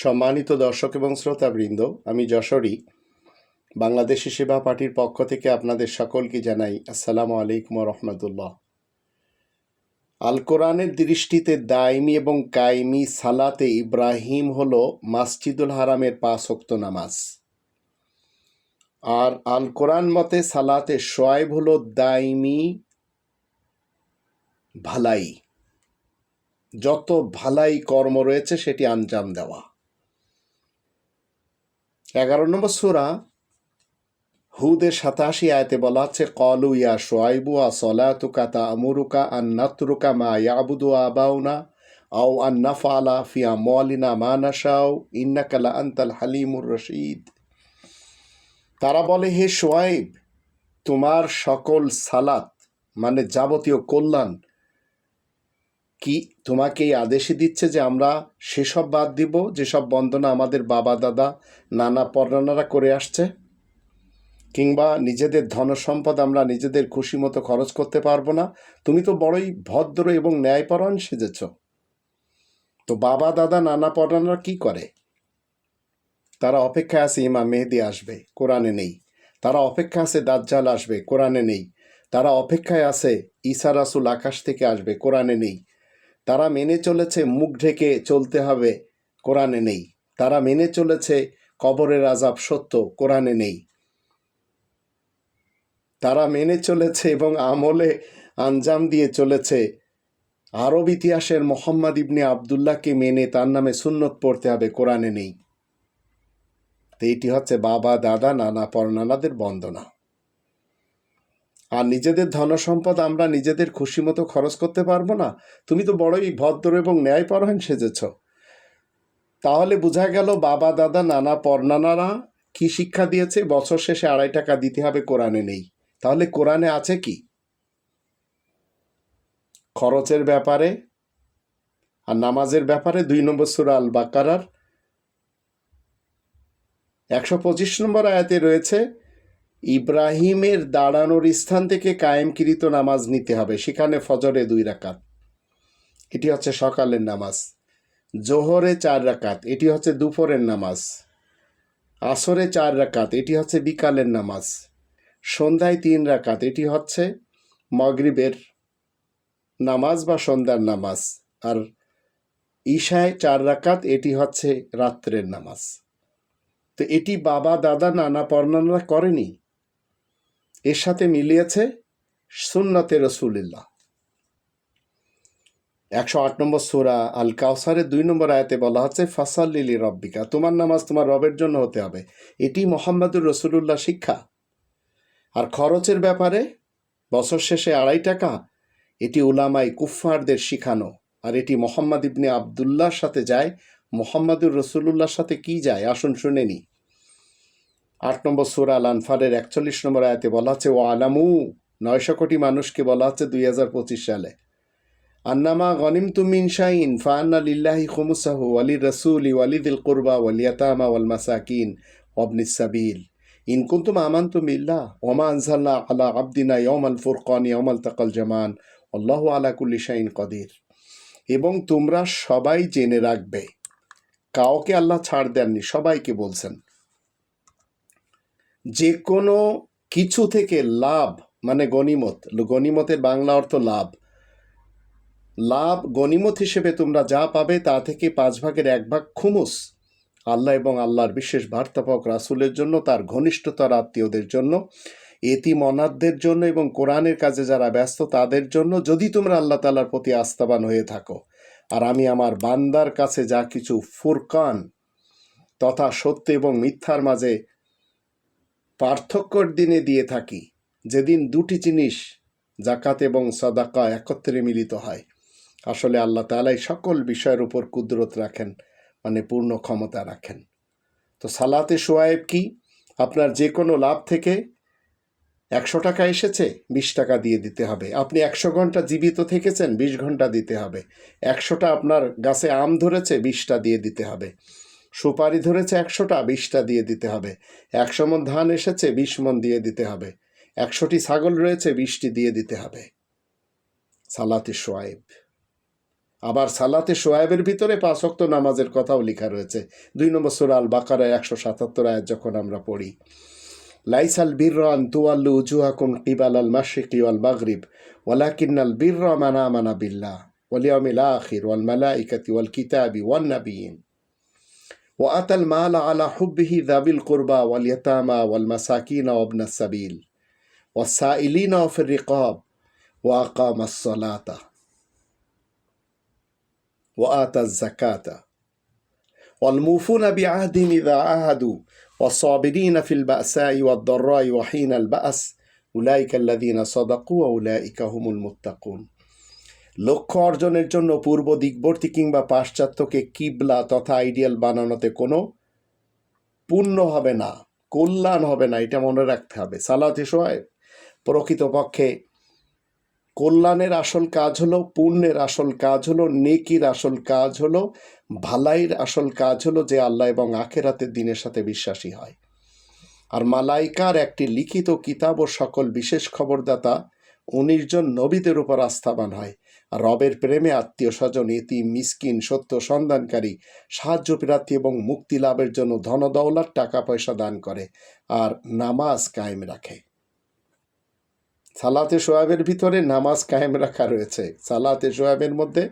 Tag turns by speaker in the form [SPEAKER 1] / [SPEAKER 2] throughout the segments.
[SPEAKER 1] সম্মানিত দর্শক এবং শ্রোতাবৃন্দ, আমি যশোরী। বাংলাদেশি সেবা পার্টির পক্ষ থেকে আপনাদের সকলকে জানাই আসসালামু আলাইকুম রহমতুল্লাহ। আল কোরআনের দৃষ্টিতে দায়মি এবং কাইমি সালাতে ইব্রাহিম হল মাসজিদুল হারামের পাঁচ ওক্ত নামাজ। আর আল কোরআন মতে সালাতে শোয়েব হল দায়মি ভালাই। যত ভালাই কর্ম রয়েছে সেটি আঞ্জাম দেওয়া। এগারো নম্বর সুরা, হুদের সাতাশি আয়তে বলা হচ্ছে কলু ইয়া সোয়াইবু আ সলাতুকা তা আমুরুকা আন নাতরুকা মা ইয়াবুদু আবাউনা, আও আন নাফালা ফিয়া মলিনা মা নাশাও ইন্নাকালা আন্তাল হালিমুর রশিদ। তারা বলে, হে সোয়াইব তোমার সকল সালাত মানে যাবতীয় কল্যাণ কি তোমাকে এই আদেশই দিচ্ছে যে আমরা সেসব বাদ দিব, যেসব বন্দনা আমাদের বাবা, দাদা, নানা পর্ণানারা করে আসছে? কিংবা নিজেদের ধন সম্পদ আমরা নিজেদের খুশি মতো খরচ করতে পারব না? তুমি তো বড়ই ভদ্র এবং ন্যায়পরায়ণ সেজেছ। তো বাবা, দাদা, নানা পর্ণানারা কি করে? তারা অপেক্ষায় আছে ইমা মেহেদি আসবে, কোরআনে নেই। তারা অপেক্ষা আছে, দাজ্জাল আসবে, কোরআনে নেই। তারা অপেক্ষায় আছে, ঈসা রাসুল আকাশ থেকে আসবে, কোরআনে নেই। তারা মেনে চলেছে মুখ ঢেকে চলতে হবে, কোরআনে নেই। তারা মেনে চলেছে কবরের আজাব সত্য, কোরআনে নেই। তারা মেনে চলেছে এবং আমলে আঞ্জাম দিয়ে চলেছে। আরব ইতিহাসের মোহাম্মদ ইবনে আবদুল্লাহকে মেনে তার নামে সুন্নত পড়তে হবে, কোরআনে নেই। তো এটি হচ্ছে বাবা, দাদা, নানা পরনানাদের বন্দনা। আর নিজেদের ধন সম্পদ আমরা নিজেদের খুশি মতো খরচ করতে পারব না? তুমি তো বড়ই ভদ্র এবং ন্যায়পরায়ণ সেজেছ। তাহলে বোঝা গেল বাবা, দাদা, নানা, পর্নানারা কি শিক্ষা দিয়েছে? বছর শেষে আড়াই টাকা দিতে হবে কোরআনে নেই। তাহলে কোরআনে আছে কি? খরচের ব্যাপারে আর নামাজের ব্যাপারে দুই নম্বর সুরা আল বাকারার একশো পঁচিশ নম্বর আয়াতে রয়েছে ইব্রাহিমের দাঁড়ানোর স্থান থেকে কায়েমকৃত নামাজ নিতে হবে। সেখানে ফজরে দুই রাকাত। এটি হচ্ছে সকালের নামাজ। জোহরে চার রাকাত, এটি হচ্ছে দুপুরের নামাজ। আসরে চার রাকাত, এটি হচ্ছে বিকালের নামাজ। সন্ধ্যায় তিন রাকাত, এটি হচ্ছে মগরিবের নামাজ বা সন্ধ্যার নামাজ। আর ঈশায় চার রাকাত, এটি হচ্ছে রাত্রের নামাজ। তো এটি বাবা, দাদা, নানা পর্ণানা করেনি? এর সাথে মিলিয়েছে সুন্নতে রসুলিল্লাহ। একশো আট নম্বর সুরা আল কাউসারের দুই নম্বর আয়াতে বলা হচ্ছে ফাসাল্লিলি রব্বিকা তোমার নামাজ তোমার রবের জন্য হতে হবে। এটি মোহাম্মদুর রসুলুল্লাহ শিক্ষা। আর খরচের ব্যাপারে বছর শেষে আড়াই টাকা, এটি উলামাই কুফফারদের শিখানো। আর এটি মোহাম্মদ ইবনে আবদুল্লাহর সাথে যায়। মোহাম্মদুর রসুলুল্লাহর সাথে কি যায়? আসুন শুনে নি আট নম্বর সুরা আল আনফারের একচল্লিশ নম্বর আয়াতে বলা হচ্ছে ও আলামু নয়শো কোটি মানুষকে বলা হচ্ছে দুই হাজার পঁচিশ সালে। আন্নামা গনিম তুমিন শাইন ফান্না লিল্লাহি খুমুসাহু ওয়ালি রসুলি ওয়ালিদিল কুরবা ওয়ালিয়াতামা ওয়াল মাসাকিন ওবনিস সাবিল। ইন কুন্তুম আমান্তুম ইল্লাহ ওমা আনজালনা আলা আবদিনা ইয়ম আল ফুরকান ইয়ম আল তাকাল জামান। আল্লাহ আলা কুল্লি শাইন কদির। এবং তোমরা সবাই জেনে রাখবে, কাউকে আল্লাহ ছাড় দেননি, সবাইকে বলছেন। যে কোনো কিছু থেকে লাভ মানে গনিমত গনিমতের বাংলা অর্থ লাভ। লাভ গনিমত হিসেবে তোমরা যা পাবে তা থেকে পাঁচ ভাগের এক ভাগ খুমুস। আল্লাহ এবং আল্লাহর বিশেষ বার্তাপক রাসুলের জন্য, তার ঘনিষ্ঠতার আত্মীয়দের জন্য, এতিম অনাথদের জন্য এবং কোরআনের কাজে যারা ব্যস্ত তাদের জন্য, যদি তোমরা আল্লাহ তালার প্রতি আস্থাবান হয়ে থাকো। আর আমি আমার বান্দার কাছে যা কিছু ফুরকান, তথা সত্য এবং মিথ্যার মাঝে পার্থক্যর দিনে দিয়ে থাকি, যেদিন দুটি জিনিস জাকাত এবং সদাকা একত্রে মিলিত হয়। আসলে আল্লাহ তালাই সকল বিষয়ের উপর কুদরত রাখেন মানে পূর্ণ ক্ষমতা রাখেন। তো সালাতে সোয়াইব কি? আপনার যে কোনো লাভ থেকে একশো টাকা এসেছে, বিশ টাকা দিয়ে দিতে হবে। আপনি একশো ঘণ্টা জীবিত থেকেছেন, বিশ ঘণ্টা দিতে হবে। একশোটা আপনার গাছে আম ধরেছে, বিশটা দিয়ে দিতে হবে। সুপারি ধরেছে একশোটা, বিশটা দিয়ে দিতে হবে। একশো মন ধান এসেছে বিশ মন দিয়ে দিতে হবে। একশোটি ছাগল রয়েছে, বিশটি দিয়ে দিতে হবে। সালাতে সোয়াইব। আবার সালাতে সোয়াবের ভিতরে পাঁচক্ত নামাজের কথাও লেখা রয়েছে। দুই নম্বর সুরা আল বাকারায় একশো সাতাত্তর আয়াত যখন আমরা পড়ি। লাইসাল বীররান তুয়াল্লু উজুহাকুম কিবাল আল মাশরিকি ওয়াল মাগরিব, ওয়ালাকিন্নাল বীররা মানা মানা বিল্লাহ ওয়ালিয়ামিল আখির, ওয়াল মালাইকাতি ওয়াল কিতাবি ওয়ান নাবিয়িন। وأتى المال على حبه ذوي القربى واليتامى والمساكين وابن السبيل والسائلين وفي الرقاب وأقام الصلاة وآتى الزكاة والموفون بعهدهم إذا عاهدوا والصابرين في البأساء والضراء وحين البأس أولئك الذين صدقوا وأولئك هم المتقون লক্ষ্য অর্জনের জন্য পূর্ব দিকবর্তী কিংবা পাশ্চাত্যকে কিবলা তথা আইডিয়াল বানানোতে কোনো পুণ্য হবে না, কল্যাণ হবে না, এটা মনে রাখতে হবে। সালাতে সোয়েব প্রকৃতপক্ষে কল্যাণের আসল কাজ হলো, পুণ্যের আসল কাজ হলো, নেকির আসল কাজ হলো, ভালাইয়ের আসল কাজ হলো যে আল্লাহ এবং আখেরাতের দিনের সাথে বিশ্বাসী হয়। আর মালাইকার একটি লিখিত কিতাব ও সকল বিশেষ খবরদাতা উনিশ জন নবীদের উপর আস্থাবান হয়। রবের প্রেমে আত্মীয় স্বজন, এতি, মিসকিন, সত্য, সন্ধানকারী, সাহায্য, প্রার্থী এবং মুক্তি লাভের জন্য ধনদৌলার টাকা পয়সা দান করে আর নামাজ কায়েম রাখে। সালাতে সোয়াবের ভিতরে নামাজ কায়েম রাখা রয়েছে। সালাতে সোয়াবের মধ্যে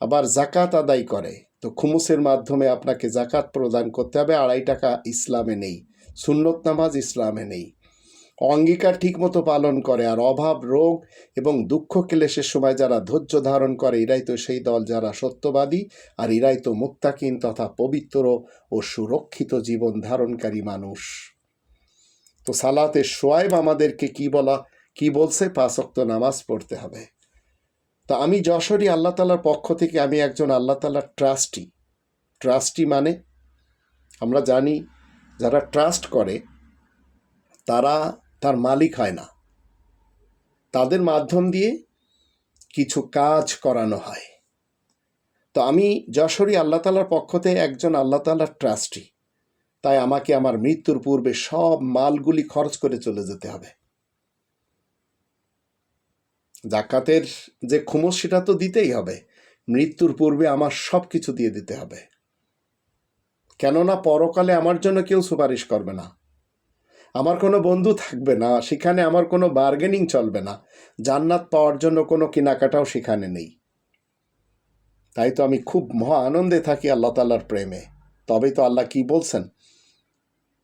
[SPEAKER 1] আবার জাকাত আদায় করে। তো খুমুসের মাধ্যমে আপনাকে জাকাত প্রদান করতে হবে। আড়াই টাকা ইসলামে নেই। সুন্নত নামাজ ইসলামে নেই। অঙ্গীকার ঠিকমতো পালন করে আর অভাব, রোগ এবং দুঃখ ক্লেশের সময় যারা ধৈর্য ধারণ করে, এরাই তো সেই দল যারা সত্যবাদী আর এরাই তো মুক্তাকিন তথা পবিত্র ও সুরক্ষিত জীবন ধারণকারী মানুষ। তো সালাতে সোয়াইব আমাদেরকে কি বলা, কি বলছে? পাঁচক্ত নামাজ পড়তে হবে। তা আমি যশোরী আল্লাহ তালার পক্ষ থেকে আমি একজন আল্লাহ তালার ট্রাস্টি। ট্রাস্টি মানে? আমরা জানি যারা ট্রাস্ট করে, তারা তার মালিক হয় না। তাদের মাধ্যম দিয়ে কিছু কাজ করানো হয়। তো আমি যশোরী আল্লাহ তালার পক্ষ থেকে একজন আল্লাহ তালার ট্রাস্টি। তাই আমাকে আমার মৃত্যুর পূর্বে সব মালগুলি খরচ করে চলে যেতে হবে। জাকাতের যে খুমস সেটা তো দিতেই হবে। মৃত্যুর পূর্বে আমার সব কিছু দিয়ে দিতে হবে। কেননা পরকালে আমার জন্য কেউ সুপারিশ করবে না। আমার কোনো বন্ধু থাকবে না, সেখানে আমার কোনো বার্গেনিং চলবে না। জান্নাত পাওয়ার জন্য কোনো কেনাকাটাও সেখানে নেই। তাই তো আমি খুব মহা আনন্দে থাকি আল্লাহ তাল্লার প্রেমে। তবেই তো আল্লাহ কি বলছেন?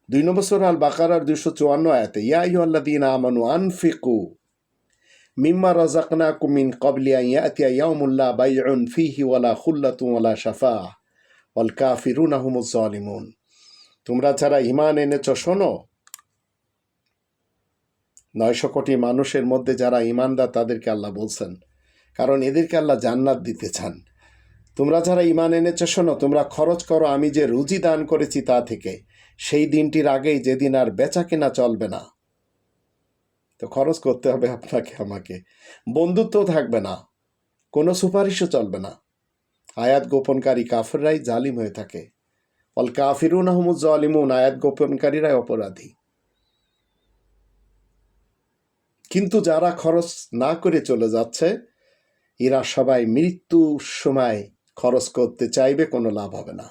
[SPEAKER 1] দুই নম্বর সোর আল বাকারার দুশো চুয়ান্ন আয়াতে, ইয়া ইউ আল্লাহ দিন আমানু আনফিকু মিম্মা রাজাকনা কুমিন কবলিয়া ইয়াতিয়া ইয়াউমুল্লাহ বাইউন ফিহি ওয়ালা খুল্লাতু ওয়ালা শাফা ওয়াল কাফিরুন আহমুজ জালিমুন তোমরা যারা ইমান এনেছ শোনো নয়শো কোটি মানুষের মধ্যে যারা ইমানদার তাদেরকে আল্লাহ বলছেন। কারণ এদেরকে আল্লাহ জান্নাত দিতে চান। তোমরা যারা ইমান এনেছ, শোনো, তোমরা খরচ করো, আমি যে রুজি দান করেছি তা থেকে। সেই দিনটির আগেই যেদিন আর বেচা কেনা চলবে না। তো খরচ করতে হবে আপনাকে, আমাকে। বন্ধুত্ব থাকবে না। কোনো সুপারিশও চলবে না। আয়াত গোপনকারী কাফেররাই জালিম হয়ে থাকে। অল কাফিরুন আহমদ জালিমুন, আয়াত গোপনকারীরাই অপরাধী। কিন্তু যারা খরচ না করে চলে যাচ্ছে, এরা সবাই মৃত্যুর সময় খরচ করতে চাইবে, কোনো লাভ হবে না।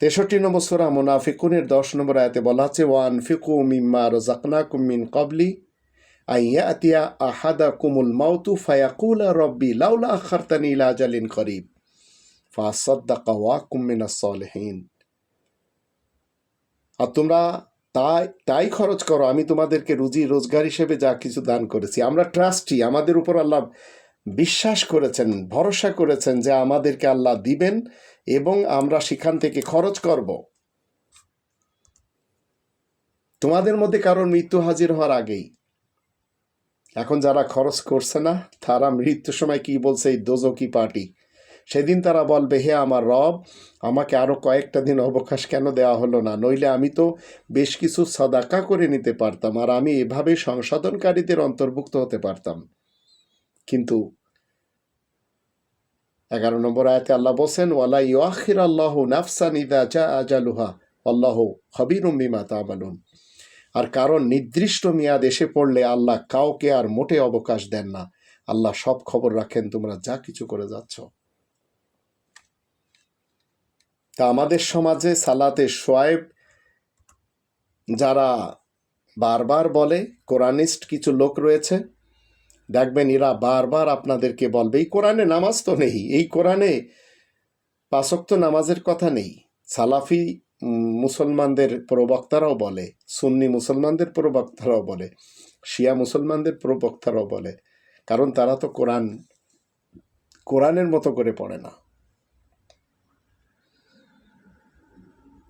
[SPEAKER 1] তেষট্টি নম্বর সোরা মোনাফিকুনের দশ নম্বর আয়াতে বলা আছে ওয়ান ফিকু মিম্মা রজাকনা কুমিন কবলি আইয়াতিয়া আহাদা কুমুল মাউতু ফায়াকুলা রব্বি লাউলা আখারতানি ইলা আজালিন করিব। ফাসাদ্দাকা ওয়া কুমিনা সলেহীন। আর তোমরা তাই তাই খরচ করো, আমি তোমাদেরকে রুজি রোজগার হিসেবে যা কিছু দান করেছি। আমরা ট্রাস্টি আমাদের উপর আল্লাহ বিশ্বাস করেছেন, ভরসা করেছেন যে আমাদেরকে আল্লাহ দিবেন এবং আমরা সেখান থেকে খরচ করব। তোমাদের মধ্যে কারোর মৃত্যু হাজির হওয়ার আগেই। এখন যারা খরচ করছে না, তারা মৃত্যুর সময় কি বলছে, এই দোজকি পার্টি সেদিন তারা বলবে, হে আমার রব, আমাকে আরও কয়েকটা দিন অবকাশ কেন দেওয়া হলো না? নইলে আমি তো বেশ কিছু সদাকা করে নিতে পারতাম আর আমি এভাবে সংশোধনকারীদের অন্তর্ভুক্ত হতে পারতাম। কিন্তু এগারো নম্বর আয়তে আল্লাহ বলছেন, ওয়ালা ইউআখির আল্লাহ নাফসান ইদা জা আজালুহা আল্লাহ খবিরুম বিমা তামালুন। আর কারণ নির্দিষ্ট মেয়াদ এসে পড়লে আল্লাহ কাউকে আর মোটে অবকাশ দেন না। আল্লাহ সব খবর রাখেন, তোমরা যা কিছু করে যাচ্ছ। তা আমাদের সমাজে সালাতে সোয়েব যারা বারবার বলে, কোরআনিস্ট কিছু লোক রয়েছে, দেখবেন এরা বারবার আপনাদেরকে বলবে, এই কোরআনে নামাজ তো নেই, এই কোরআনে পাঁচক্ত নামাজের কথা নেই। সালাফি মুসলমানদের প্রবক্তারাও বলে, সুন্নি মুসলমানদের প্রবক্তারাও বলে, শিয়া মুসলমানদের প্রবক্তারাও বলে, কারণ তারা তো কোরআন, কোরআনের মতো করে পড়ে না।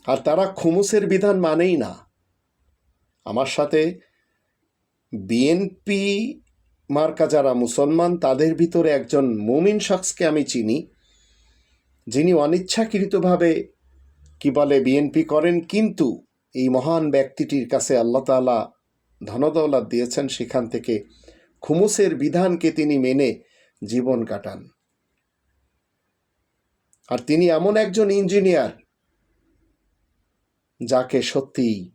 [SPEAKER 1] আর তারা খুমুসের বিধান মানেই না। আমার সাথে বিএনপি মার্কা যারা মুসলমান, তাদের ভিতরে একজন মুমিন শখসকে আমি চিনি, যিনি অনিচ্ছাকৃতভাবে কি বলে বিএনপি করেন, কিন্তু এই মহান ব্যক্তিটির কাছে আল্লাহ তাআলা ধনদৌলত দিয়েছেন, সেখান থেকে খুমুসের বিধানকে তিনি মেনে জীবন কাটান। আর তিনি এমন একজন ইঞ্জিনিয়ার যাকে সত্যিই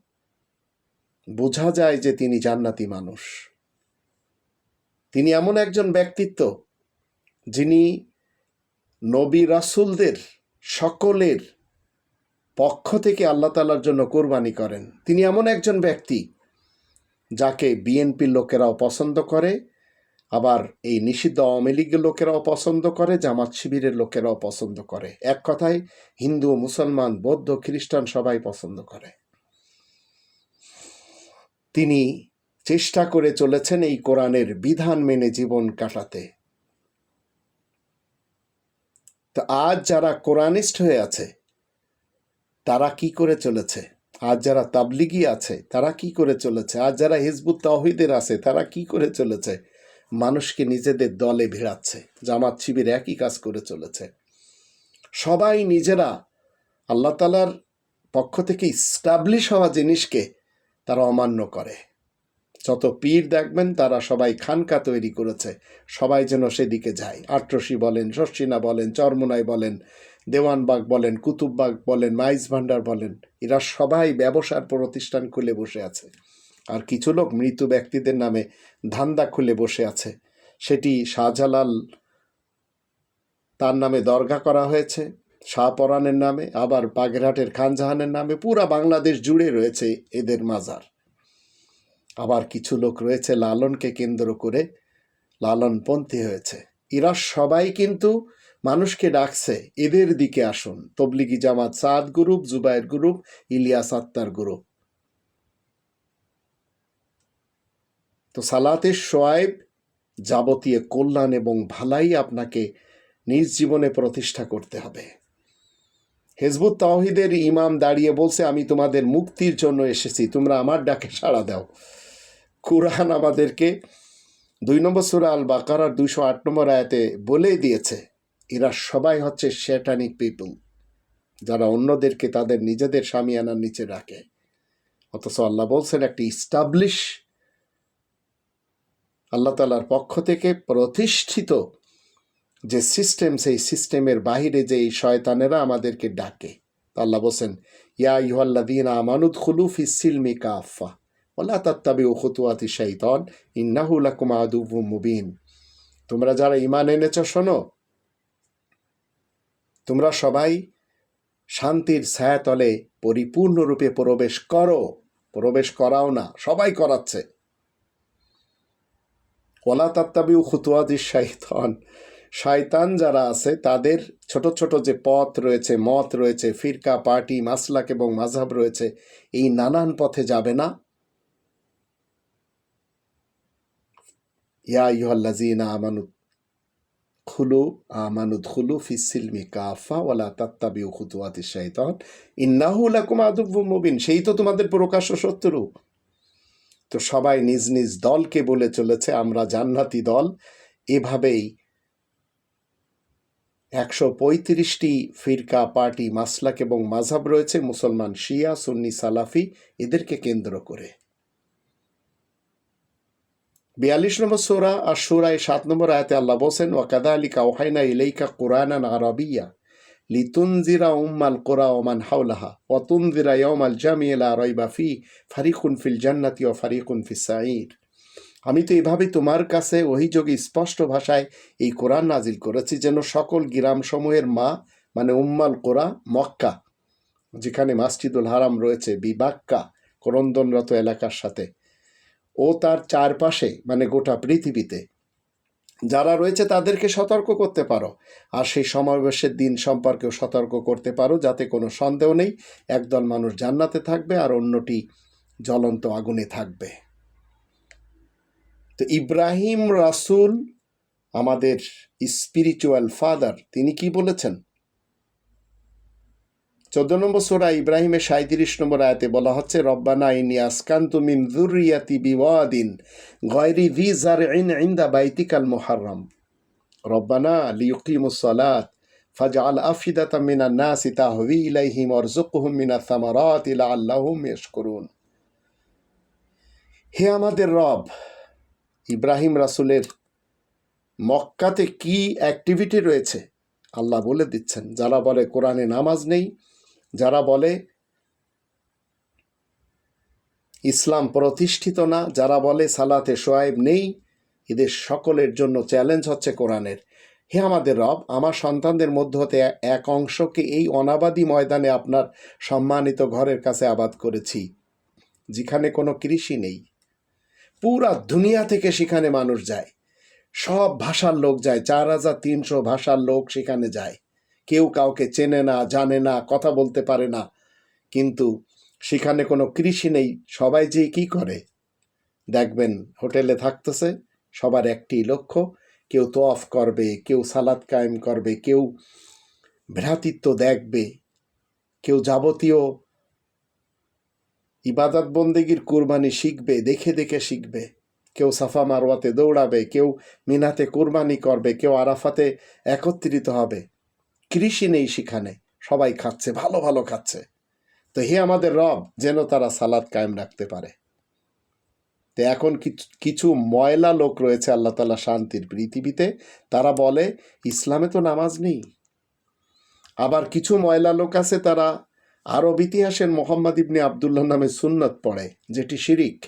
[SPEAKER 1] বোঝা যায় যে তিনি জান্নাতি মানুষ। তিনি এমন একজন ব্যক্তিত্ব যিনি নবী রাসুলদের সকলের পক্ষ থেকে আল্লাহ তালার জন্য কোরবানি করেন। তিনি এমন একজন ব্যক্তি যাকে বিএনপির লোকেরাও পছন্দ করে আবার এই নিষিদ্ধ আওয়ামী লীগের লোকেরাও পছন্দ করে, জামাত শিবিরের লোকেরাও পছন্দ করে। এক কথায়, হিন্দু, মুসলমান, বৌদ্ধ, খ্রিস্টান সবাই পছন্দ করে। তিনি চেষ্টা করে চলেছেন এই কোরআনের বিধান মেনে জীবন কাটাতে। তো আজ যারা কোরআনিস্ট হয়ে আছে, তারা কি করে চলেছে? আজ যারা তাবলিগি আছে, তারা কি করে চলেছে? আজ যারা হিজবুত তাহিদের আছে, তারা কি করে চলেছে? মানুষকে নিজেদের দলে ভিড়াচ্ছে, জামাত শিবির একই কাজ করে চলেছে। সবাই নিজেরা আল্লাহ তালার পক্ষ থেকে স্টাবলিশ হওয়া জিনিসকে তারা অমান্য করে। যত পীর দেখবেন, তারা সবাই খানকা তৈরি করেছে, সবাই যেন সেদিকে যায়। আট্রসি বলেন শর্ষিনা বলেন, চরমোনাই বলেন, দেওয়ানবাগ বলেন, কুতুববাগ বলেন মাইজ ভান্ডার বলেন, এরা সবাই ব্যবসার প্রতিষ্ঠান খুলে বসে আছে। আর কিছু লোক মৃত ব্যক্তিদের নামে ধান্দা খুলে বসে আছে। সেটি শাহজালাল, তার নামে দরগা করা হয়েছে। শাহপরানের নামে, আবার বাগেরহাটের খানজাহানের নামে, পুরা বাংলাদেশ জুড়ে রয়েছে এদের মাজার। আবার কিছু লোক রয়েছে লালনকে কেন্দ্র করে লালনপন্থী হয়েছে। এরা সবাই কিন্তু মানুষকে ডাকছে, এদের দিকে আসুন। তবলিগি জামাত সাদ গ্রুপ, জুবায়ের গ্রুপ, ইলিয়াস আত্মার গ্রুপ। তো সালাতে সোয়াইব যাবতীয় কল্যাণ এবং ভালাই আপনাকে নিজ জীবনে প্রতিষ্ঠা করতে হবে। হেজবুত তাওহিদের ইমাম দাঁড়িয়ে বলছে, আমি তোমাদের মুক্তির জন্য এসেছি, তোমরা আমার ডাকে সাড়া দাও। কুরআন আমাদেরকে দুই নম্বর সুরা আল বাকারার দুইশো আট নম্বর আয়াতে বলেই দিয়েছে, এরা সবাই হচ্ছে শেটানিক পিপল, যারা অন্যদেরকে তাদের নিজেদের সামিয়ানার নিচে রাখে। অথচ আল্লাহ বলছেন, একটি ইস্টাবলিশ আল্লাহ তালার পক্ষ থেকে প্রতিষ্ঠিত যে সিস্টেম সেই সিস্টেমের বাহিরে যে এই শয়তানেরা আমাদেরকে ডাকে। আল্লাহ বলছেন, ইয়া ইহাল্লাদিন আমানুদ খুলুফি সিলমি কাফা ওলা তাত্তাবি ও খুতুয়াতি শাইতন, ইন্নাহু লাকুম মুবিন। তোমরা যারা ইমান এনেছ, শোনো। তোমরা সবাই শান্তির ছায়াতলে পরিপূর্ণরূপে প্রবেশ করো। প্রবেশ করাও না, সবাই করাচ্ছে। ওলা তাত্তাবিউ খুতুয়াদি শাইতান। শয়তান যারা আছে, তাদের ছোট ছোট যে পথ রয়েছে, মত রয়েছে, ফিরকা, পার্টি, মাসলাক এবং মাঝহাব রয়েছে, এই নানান পথে যাবে না। ইয়া ইহল্লাজিনা আমানুদ খুলু আমানুদ খুলু ফিসিলমি কাফা ওয়ালা তাত্তাবিউ খুতুয়াতি শাইতান। ইন্নাহু লাকুম আদুব্বু মুবিন। সেই তো তোমাদের প্রকাশ্য শত্রু। তো সবাই নিজ নিজ দলকে বলে চলেছে, আমরা জান্নাতি দল। এভাবেই একশো পঁয়ত্রিশটি ফিরকা পার্টি, মাসলাক এবং মাঝাব রয়েছে, মুসলমান শিয়া, সুন্নি, সালাফি এদেরকে কেন্দ্র করে। বিয়াল্লিশ নম্বর সোরা আর সোরায় সাত নম্বর আয়াতে আল্লাহ বলছেন ওয়াকাদা আলিকা ওহাইনা ইলাইকা কোরআনান আরবিয়া। লিতুনজিরা উম্মাল কোরা ওমান হাওলাহা ওয়াতুনজিরা ইয়মাল জামিয়েলা রয়বা ফি ফারিকুন ফিল জান্নাতি ও ফারিকুন ফি সাঈর। আমি তো এভাবে তোমার কাছে অভিযোগে স্পষ্ট ভাষায় এই কোরআন নাজিল করেছি যেন সকল গ্রামসমূহের মা মানে উম্মাল কোরা মক্কা, যেখানে মাসজিদুল হারাম রয়েছে, বিবাক্কা, করন্দনরত এলাকার সাথে, ও তার চারপাশে মানে গোটা পৃথিবীতে যারা রয়েছে তাদেরকে সতর্ক করতে পারো। আর সেই সমাবেশের দিন সম্পর্কেও সতর্ক করতে পারো, যাতে কোনো সন্দেহ নেই। একদল মানুষ জান্নাতে থাকবে আর অন্যটি জ্বলন্ত আগুনে থাকবে। তো ইব্রাহিম রাসুল, আমাদের স্পিরিচুয়াল ফাদার তিনি কি বলেছেন? চোদ্দ নম্বর সোরা ইব্রাহিমের সাঁত্রিশ নম্বর আয়াতে বলা হচ্ছে, রব্বানা ইনি আসকান্তু মিন যুররিয়াতি বিওয়াদিন গয়রি জি জারইন ইনদা বাইতিকাল মুহাররম। রব্বানা লিয়ুকিমুস সালাত ফাজআল আফিদাতাম মিনান নাসি তাহওয়ি ইলাইহিম ওয়ারযুকহুম মিনাস সামারাতি লাআল্লাহুম ইয়াশকুরুন। হে আমাদের রব, ইব্রাহিম রাসূলের মক্কাতে কি অ্যাক্টিভিটি রয়েছে? আল্লাহ বলে দিচ্ছেন, যারা বলে কোরআনে নামাজ নেই যারা বলে ইসলাম প্রতিষ্ঠিত না, যারা বলে সালাতে সোয়াইব নেই, এদের সকলের জন্য চ্যালেঞ্জ হচ্ছে কোরআনের। হে আমাদের রব, আমার সন্তানদের মধ্য হতে এক অংশকে এই অনাবাদী ময়দানে আপনার সম্মানিত ঘরের কাছে আবাদ করেছি, যেখানে কোনো কৃষি নেই। পুরা দুনিয়া থেকে সেখানে মানুষ যায়। সব ভাষার লোক যায়, চার হাজার তিনশো ভাষার লোক সেখানে যায়। কেউ কাউকে চেনে না, জানে না, কথা বলতে পারে না। কিন্তু সেখানে কোনো কৃষি নেই, সবাই যে কি করে? দেখবেন হোটেলে থাকতেছে, সবার একটি লক্ষ্য, কেউ তোয়াফ করবে, কেউ সালাদ কায়েম করবে, কেউ ভ্রাতৃত্ব দেখবে, কেউ যাবতীয় ইবাদত বন্দেগীর কুরবানি শিখবে, দেখে দেখে শিখবে। কেউ সাফা মারওয়াতে দৌড়াবে, কেউ মিনাতে কুরবানি করবে, কেউ আরাফাতে একত্রিত হবে। কৃষি নেই সেখানে। সবাই খাচ্ছে, ভালো ভালো খাচ্ছে। তো হে আমাদের রব, যেন তারা সালাদ কায়েম রাখতে পারে। তো এখন কিছু- ময়লা লোক রয়েছে আল্লাহ তালা শান্তির পৃথিবীতে। তারা বলে, ইসলামে তো নামাজ নেই। আবার কিছু ময়লা লোক আছে তারা আরব ইতিহাসের মোহাম্মদ ইবনে আবদুল্লাহ নামে সুন্নত পড়ে, যেটি শিরিক।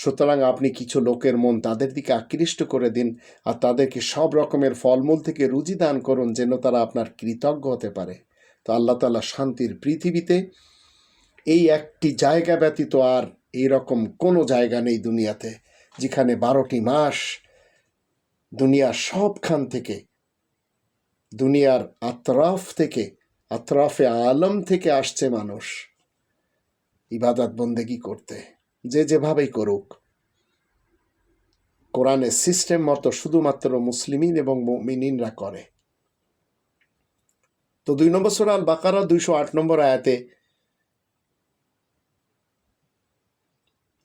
[SPEAKER 1] সুতরাং আপনি কিছু লোকের মন তাদের দিকে আকৃষ্ট করে দিন আর তাদেরকে সব রকমের ফলমূল থেকে রুজি দান করুন যেন তারা আপনার কৃতজ্ঞ হতে পারে। তো আল্লাহ তালা শান্তির পৃথিবীতে এই একটি জায়গা ব্যতীত আর এই রকম কোনো জায়গা নেই দুনিয়াতে, যেখানে বারোটি মাস দুনিয়ার সবখান থেকে, দুনিয়ার আতরাফ থেকে, আতরাফে আলম থেকে আসছে মানুষ। ইবাদত বন্দেগি করতে। যে যেভাবেই করুক কোরআনের সিস্টেম মতো শুধুমাত্র মুসলিমিন এবং মিনিনরা করে। তো দুই নম্বর সুরাল বাকারা দুইশো আট নম্বর আয়াতে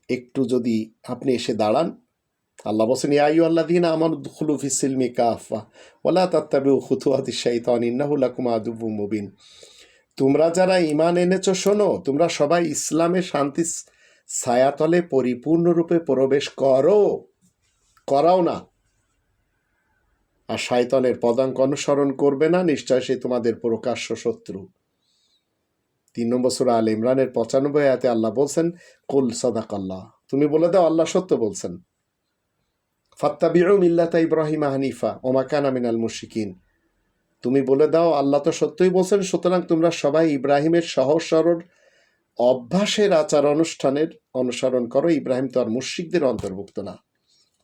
[SPEAKER 1] একটু যদি আপনি এসে দাঁড়ান, আল্লাহ বসেন ইয়াইউ আল্লাহ দিন আমার খুলুফি সিলমি কাফা ওলা তাত্তাবি খুতুয়াতি শাইতান ইন্নাহুলাকুম আদুবু মুবিন। তোমরা যারা ইমান এনেছো, শোনো, তোমরা সবাই ইসলামের শান্তি ছায়াতলে পরিপূর্ণরূপে প্রবেশ করো। করাও না। আর শায়তনের পদাঙ্ক অনুসরণ করবে না, নিশ্চয় সে তোমাদের প্রকাশ্য শত্রু। তিন নম্বর সুরা আল ইমরানের পঁচানব্বই আয়াতে আল্লাহ বলছেন, কুল সদাক আল্লাহ তুমি বলে দাও, আল্লাহ সত্য বলছেন। ফাত্তাবিউ মিল্লাতা ইব্রাহিম হানিফা ওমাকানা মিনাল মুশিকিন তুমি বলে দাও, আল্লাহ তো সত্যই বলছেন, সুতরাং তোমরা সবাই ইব্রাহিমের সহজ সরল অভ্যাসের আচার অনুষ্ঠানের অনুসরণ করো। ইব্রাহিম তো আর মুশিকদের অন্তর্ভুক্ত না।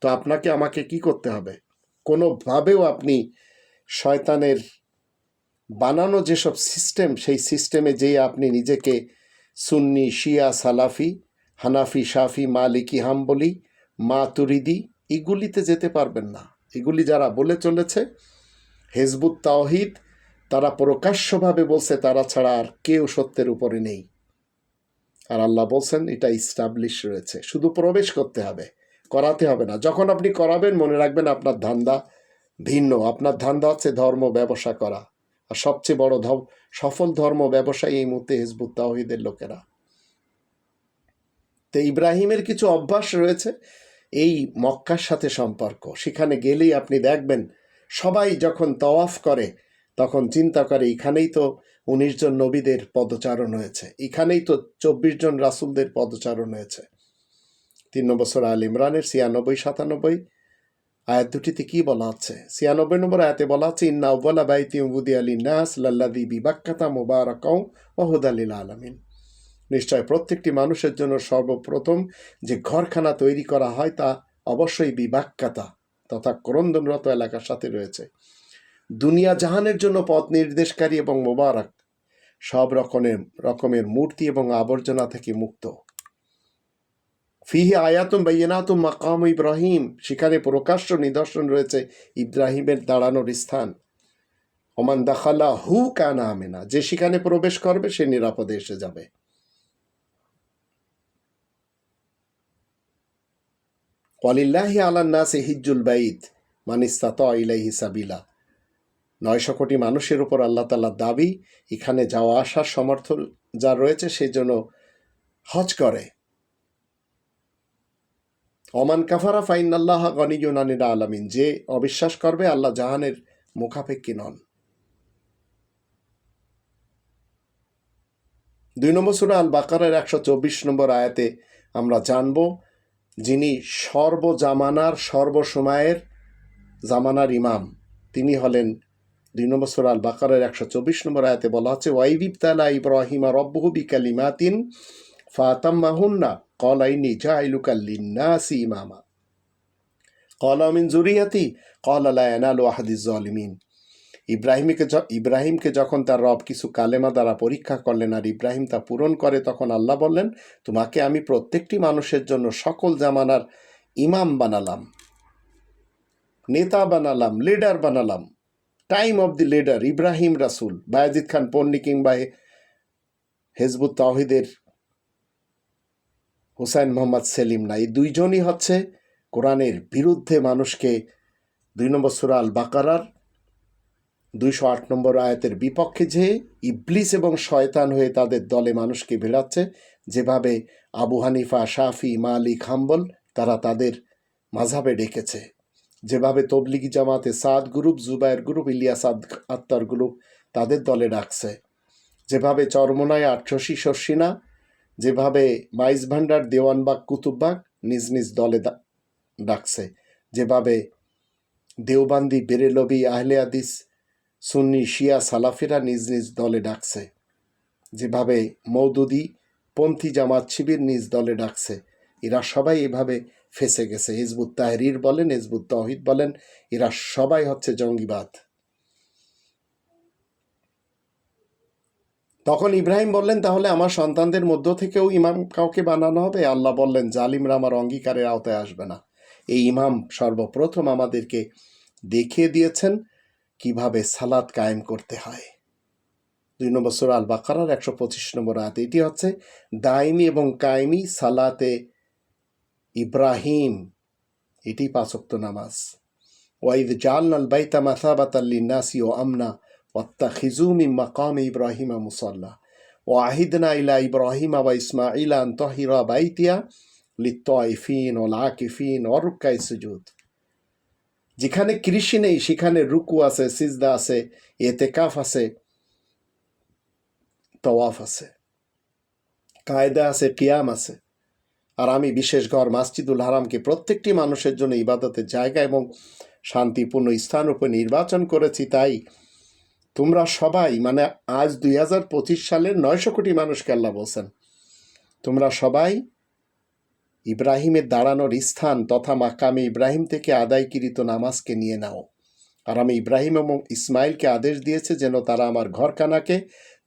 [SPEAKER 1] তো আপনাকে, আমাকে কি করতে হবে? কোনোভাবেও আপনি শয়তানের বানানো যেসব সিস্টেম, সেই সিস্টেমে যেয়ে আপনি নিজেকে সুন্নি, শিয়া, সালাফি, হানাফি, শাফি, মালিকি, হাম্বলি, মাতুরিদি এগুলিতে যেতে পারবেন না। এগুলি যারা বলে চলেছে, হেজবুত তাওহিদ, তারা প্রকাশ্যভাবে বলছে, তারা ছাড়া আর কেউ সত্যের উপরে নেই। আর আল্লাহ বলছেন, এটা ইস্টাবলিশ রয়েছে। শুধু প্রবেশ করতে হবে, করাতে হবে না। যখন আপনি করাবেন, মনে রাখবেন আপনার ধান্দা ভিন্ন। আপনার ধান্দা হচ্ছে ধর্ম ব্যবসা করা। আর সবচেয়ে বড় সফল ধর্ম ব্যবসায়ী এই মুহূর্তে হিজবুত তাওহিদের লোকেরা। তো ইব্রাহিমের কিছু অভ্যাস রয়েছে এই মক্কার সাথে সম্পর্ক। সেখানে গেলেই আপনি দেখবেন, সবাই যখন তওয়াফ করে, তখন চিন্তা করে, এখানেই তো উনিশ জন নবীদের পদচারণ হয়েছে। এখানেই তো চব্বিশ জন রাসুলদের পদচারণ হয়েছে। তিন নম্বর আল ইমরানের ছিয়ানব্বই, সাতানব্বই আয়াত দুটিতে কী বলা হচ্ছে ছিয়ানব্বই নম্বর আয়াতে বলা হচ্ছে ইন্না উব্বালা বাইতি উবুদি আলী নাস লাল্লাদি বিবাক্কাতা মুবারকাও ওহুদালিল আলমিন। নিশ্চয় প্রত্যেকটি মানুষের জন্য সর্বপ্রথম যে ঘরখানা তৈরি করা হয় তা অবশ্যই বিবাক্কাতা তথা ক্রন্দনরত এলাকার সাথে রয়েছে। দুনিয়া জাহানের জন্য পথ নির্দেশকারী এবং মোবারক। সব রকমের রকমের মূর্তি এবং আবর্জনা থেকে মুক্ত। ফিহি আয়াতুম বাইনাতুম মাকাম ইব্রাহিম। সেখানে প্রকাশ্য নিদর্শন রয়েছে ইব্রাহিমের দাঁড়ানোর স্থান। ওমান দাখালা হু কানা আমেনা। যে সেখানে প্রবেশ করবে, সে নিরাপদে এসে যাবে। ওয়ালিল্লাহি আলান্নাসে হিজ্জুল বাইত। মানিস্তাত ইলাইহি সাবিলা। নয়শো কোটি মানুষের উপর আল্লাহ তাল্লাহ দাবি, এখানে যাওয়া আসার সমর্থন যা রয়েছে সেই জন্য হজ করে। অমান কাফারা ফাইন আল্লাহ গনিজুনানিরা আলামিন, যে অবিশ্বাস করবে আল্লাহ জাহানের মুখাপেক্ষী নন। দুই নম্বর সুরা আল বাকারের একশো চব্বিশ নম্বর আয়াতে আমরা জানব, যিনি সর্বজামানার সর্বসময়ের জামানার ইমাম, তিনি হলেন দুই নম্বর সুরা আল বাকারের একশো চব্বিশ নম্বর আয়াতে বলা হচ্ছে ওয়াইবিবতালা ইব্রাহিমা রব্বহু বিকালিমাতিন ফাতাম্মাহুন্না। কলাইনি জাইলুকাল্লিন্নাসি ইমামা। কলা মিন জুরিয়াতি কলা লা ইয়ানালু আহাদিজ জালিমিন ইব্রাহিমকে ইব্রাহিমকে যখন তার রব কিছু কালেমা দ্বারা পরীক্ষা করলেন আর ইব্রাহিম তা পূরণ করে, তখন আল্লাহ বললেন, তোমাকে আমি প্রত্যেকটি মানুষের জন্য সকল জামানার ইমাম বানালাম, নেতা বানালাম, লিডার বানালাম time of the leader, Ibrahim Rasul, Bayazid Khan পন্নি কিংবা হেজবুত তাহিদের হুসাইন মোহাম্মদ সেলিম না, এই দুইজনই হচ্ছে কোরআনের বিরুদ্ধে মানুষকে দুই নম্বর সুরা আল বাকারার দুইশো আট নম্বর আয়াতের বিপক্ষে যে ইবলিস এবং শয়তান হয়ে তাদের দলে মানুষকে ভেড়াচ্ছে যেভাবে আবু হানিফা, শাফি, মালিক, হাম্বল তারা তাদের মাঝাবে ডেকেছে। যেভাবে তবলিগি জামাতে সাদ গ্রুপ, জুবায়ের গ্রুপ, ইলিয়াস আত্মার গ্রুপ তাদের দলে ডাকছে। যেভাবে চরমনায় আটশী শর্ষিনা যেভাবে মাইজ ভান্ডার দেওয়ানবাগ কুতুববাগ নিজ নিজ দলে ডাকছে। যেভাবে দেওবান্দি, বেরেলবি, আহলে আদিস সুন্নি, শিয়া, সালাফিরা নিজ নিজ দলে ডাকছে। যেভাবে মৌদুদি পন্থী জামাত শিবির নিজ দলে ডাকছে। এরা সবাই এভাবে ফেসে গেছে। হিজবুত তাহরির বলেন, হিজবুত তহিদ বলেন, এরা সবাই হচ্ছে জঙ্গিবাদ। তখন ইব্রাহিম বললেন, তাহলে আমার সন্তানদের মধ্য থেকেও ইমাম কাউকে বানানো হবে? আল্লাহ বললেন, জালিমরা আমার অঙ্গীকারের আওতায় আসবে না। এই ইমাম সর্বপ্রথম আমাদেরকে দেখিয়ে দিয়েছেন কীভাবে সালাত কায়েম করতে হয়। দুই নম্বর সুরা আল বাকারার একশো পঁচিশ নম্বর আয়াত, এটি হচ্ছে, দাইমি এবং কায়েমি সালাতে ইব্রাহিম, এটি পাঁচক্ত নামাজ। ওয়াইদ জালনাল বাইতা মাসাবাত নাসি ও আমনা ওয়াত্তাখিজু মিন মাকাম ইব্রাহিমা মুসাল্লা। ও আহিদনা ইলা ইব্রাহিমা ওয়া ইসমাইলা তাহিরা বাইতিয়া লিত্তাইফিন আকিফিন ওয়া রুক্কাই সুজুদ। যেখানে কৃষি নেই, সেখানে রুকু আছে, সিজদা আছে, এতেকাফ আছে, তওয়াফ আছে। কায়দা আছে, কিয়াম আছে। আর আমি বিশেষ ঘর মাসজিদুল হারামকে প্রত্যেকটি মানুষের জন্য ইবাদতের জায়গা এবং শান্তিপূর্ণ স্থান রূপে নির্বাচন করেছি, তাই তোমরা সবাই মানে আজ দুই হাজার পঁচিশ সালের নয়শো কোটি মানুষকে আল্লাহ বলছেন, তোমরা সবাই ইব্রাহিমের দাঁড়ানোর স্থান তথা মাকামে ইব্রাহিম থেকে আদায়কৃত নামাজকে নিয়ে নাও। আর আমি ইব্রাহিম এবং ইসমাইলকে আদেশ দিয়েছে যেন তারা আমার ঘরখানাকে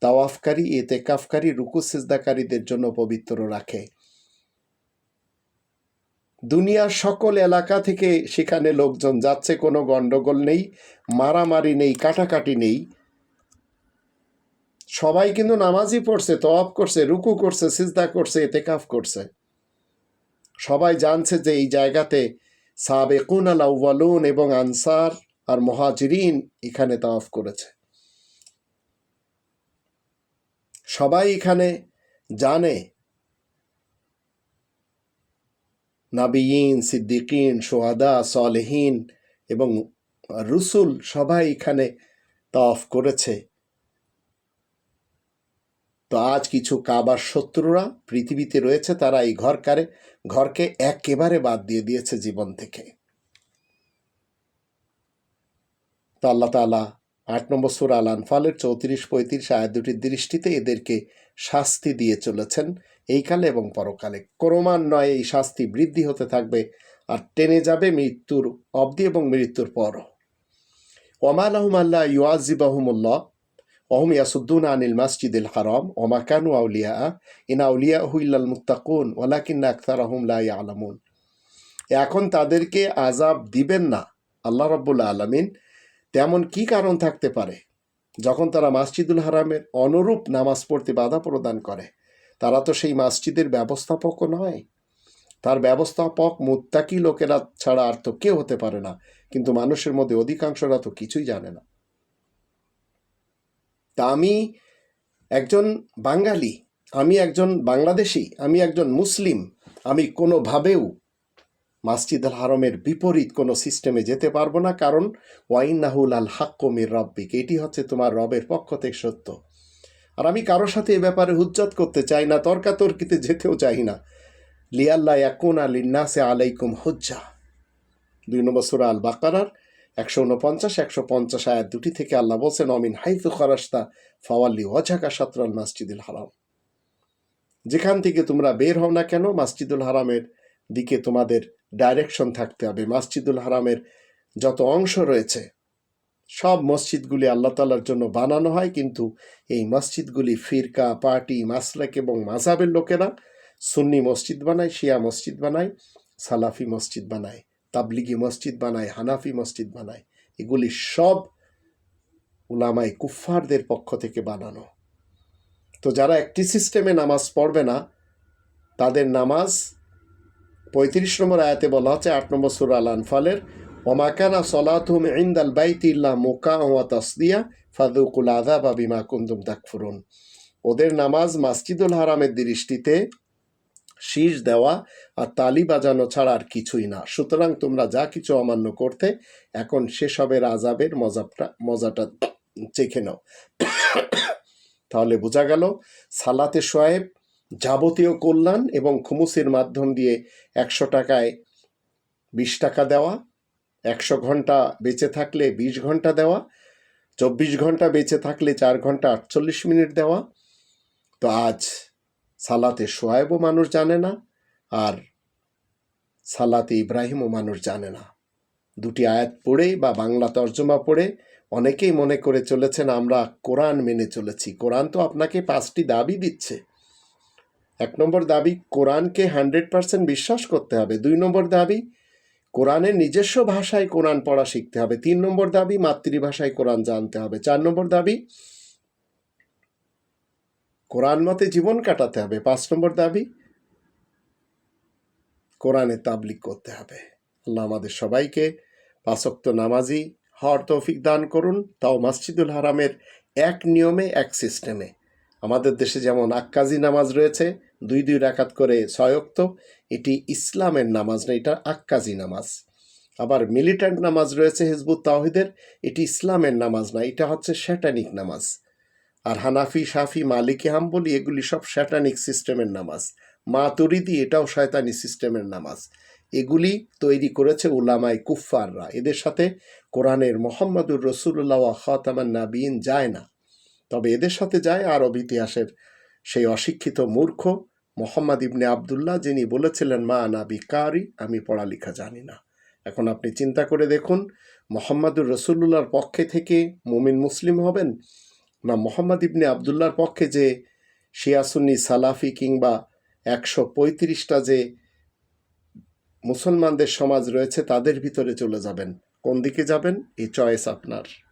[SPEAKER 1] তাওয়াফকারী এতেকাফকারী রুকু সিজদাকারীদের জন্য পবিত্র রাখে। দুনিয়ার সকল এলাকা থেকে সেখানে লোকজন যাচ্ছে, কোনো গন্ডগোল নেই, মারামারি নেই, কাটাকাটি নেই। সবাই কিন্তু নামাজই পড়ছে তওয়াফ করছে, রুকু করছে, সিজদা করছে এতেকাফ করছে। সবাই জানছে যে এই জায়গাতে সাবেকুন আল এবং আনসার আর মহাজিরিন এখানে তাওয়াফ করেছে। সবাই এখানে জানে নাবিয়িন, সিদ্দিকিন সোহাদা সলেহীন এবং রুসুল সবাই এখানে তফ করেছে। তো আজ কিছু কাবার শত্রুরা পৃথিবীতে রয়েছে, তারা এই ঘরকারে, ঘরকে একেবারে বাদ দিয়ে দিয়েছে জীবন থেকে। তো আল্লাহ তালা আট নম্বর সুর আল আনফালের চৌত্রিশ পঁয়ত্রিশ আয় দুটির দৃষ্টিতে এদেরকে শাস্তি দিয়ে চলেছেন। এই কালে এবং পরকালে। ক্রমান্বয়ে এই শাস্তি বৃদ্ধি হতে থাকবে আর টেনে যাবে মৃত্যুর, অবধি এবং মৃত্যুর পরও আহম আল্লাহ ইউআজিবাহুমুল্লাহ ওহম ইয়াসুদ্দুন আনিল মাসজিদুল হারাম। ওমা কানু আউলিয়া, ইন আউলিয়া হুইল্লাল মুত্তাকুন ওলাকিন্না আক্তার আহম লা আলামুন এখন তাদেরকে আজাব দিবেন না আল্লাহ রব্বুল আলমিন। তেমন কি কারণ থাকতে পারে? যখন তারা মাসজিদুল হারামের অনুরূপ নামাজ পড়তে বাধা প্রদান করে তারা তো সেই মসজিদের ব্যবস্থাপকও নয়। তার ব্যবস্থাপক মুত্তাকি লোকেরা ছাড়া আর তো কেউ হতে পারে না, কিন্তু মানুষের মধ্যে অধিকাংশরা তো কিছুই জানে না। তা আমি একজন বাঙালি, আমি একজন বাংলাদেশি, আমি একজন মুসলিম, আমি কোনোভাবেও মাসজিদ আল হারমের বিপরীত কোনো সিস্টেমে যেতে পারব না, কারণ ওয়াইনাহুল আল হাক্কমির রব্বিক, এটি হচ্ছে তোমার রবের পক্ষ থেকে সত্য। আর আমি কারোর সাথে এ ব্যাপারে হুজ্জত করতে চাই না, তর্কাতর্কিতে যেতেও চাই না। লিয়াল্লা ইয়াকুন আলিন্নাসে আলাইকুম হুজ্জা। দুই নম্বর সুরা আল বাকারার একশো উনপঞ্চাশ একশো পঞ্চাশ আয়াত দুটি থেকে আল্লাহ বলছেন, অমিন হাইফু খরাস্তা ফাওয়াল্লি ওয়াজাকা সাতরাল মাসজিদুল হারাম। যেখান থেকে তোমরা বের হও না কেন, মাসজিদুল হারামের দিকে তোমাদের ডাইরেকশন থাকতে হবে। মাসজিদুল হারামের যত অংশ রয়েছে সব মসজিদগুলি আল্লাহ তালার জন্য বানানো হয়, কিন্তু এই মসজিদগুলি ফিরকা, পার্টি, মাসলাক এবং মাজাবের লোকেরা সুন্নি মসজিদ বানায়, শিয়া মসজিদ বানায়, সালাফি মসজিদ বানায়, তাবলিগি মসজিদ বানায়, হানাফি মসজিদ বানায়। এগুলি সব উলামাই কুফফারদের পক্ষ থেকে বানানো। তো যারা একটি সিস্টেমে নামাজ পড়বে না, তাদের নামাজ পঁয়ত্রিশ নম্বর আয়াতে বলা হচ্ছে, আট নম্বর সুর আল আনফালের ওমাকানা সলাতুম ইন্দাল বাইতি ইল্লা মোকা ফাদুকুল আদা বা বিমা কুন্দুম ওদের নামাজ মাসজিদুল হারামের দৃষ্টিতে শীষ দেওয়া আর তালি বাজানো ছাড়া আর কিছুই না। সুতরাং তোমরা যা কিছু অমান্য করতে, এখন সেসবের আজাবের মজাটা মজাটা চেখে নাও। তাহলে বোঝা গেল, সালাতে সোয়েব যাবতীয় কল্যাণ এবং খুমুসির মাধ্যম দিয়ে একশো টাকায় বিশ টাকা দেওয়া একশো ঘণ্টা বেঁচে থাকলে বিশ ঘণ্টা দেওয়া, চব্বিশ ঘণ্টা বেঁচে থাকলে চার ঘণ্টা আটচল্লিশ মিনিট দেওয়া। তো আজ সালাতে সোয়েবও মানুষ জানে না আর সালাতে ইব্রাহিমও মানুষ জানে না। দুটি আয়াত পড়ে বা বাংলা তর্জমা পড়ে অনেকেই মনে করে চলেছেন আমরা কোরআন মেনে চলেছি। কোরআন তো আপনাকে পাঁচটি দাবি দিচ্ছে। এক নম্বর দাবি, কোরআনকে হান্ড্রেড পার্সেন্ট বিশ্বাস করতে হবে। দুই নম্বর দাবি কোরআনের নিজস্ব ভাষায় কোরআন পড়া শিখতে হবে। তিন নম্বর দাবি, মাতৃভাষায় কোরআন জানতে হবে। চার নম্বর দাবি, কোরআন মতে জীবন কাটাতে হবে। পাঁচ নম্বর দাবি, কোরআনে তাবলিক করতে হবে। আল্লাহ আমাদের সবাইকে পাঁচক্ত নামাজি হওয়ার তৌফিক দান করুন। তাও মসজিদুল হারামের এক নিয়মে, এক সিস্টেমে আমাদের দেশে যেমন আক্কাজি নামাজ রয়েছে, দুই দুই রাকাত করে ছয়ক্ত এটি ইসলামের নামাজ না, এটা আক্কাজি নামাজ। আবার মিলিট্যান্ট নামাজ রয়েছে হিজবুত তাওহিদের, এটি ইসলামের নামাজ না, এটা হচ্ছে শ্যাটানিক নামাজ। আর হানাফি সাফি মালিকি, হাম্বলি, এগুলি সব শ্যাটানিক সিস্টেমের নামাজ। মা তরিদি এটাও শয়তানি সিস্টেমের নামাজ। এগুলি তৈরি করেছে উলামাই কুফফাররা। এদের সাথে কোরআনের মোহাম্মদুর রসুল্লাহ খাতামান নাবিন যায় না। তবে এদের সাথে যায় আরব ইতিহাসের সেই অশিক্ষিত মূর্খ মোহাম্মদ ইবনে আবদুল্লাহ যিনি বলেছিলেন, মা নাবি কারি আমি পড়ালেখা জানি না। এখন আপনি চিন্তা করে দেখুন, মোহাম্মদুর রসুল্লাহর পক্ষে থেকে মুমিন মুসলিম হবেন? না, মোহাম্মদ ইবনে আবদুল্লার পক্ষে যে শিয়াসুন্নি সালাফি কিংবা একশো পঁয়ত্রিশটা যে মুসলমানদের সমাজ রয়েছে, তাদের ভিতরে চলে যাবেন। কোন দিকে যাবেন? এই চয়েস আপনার।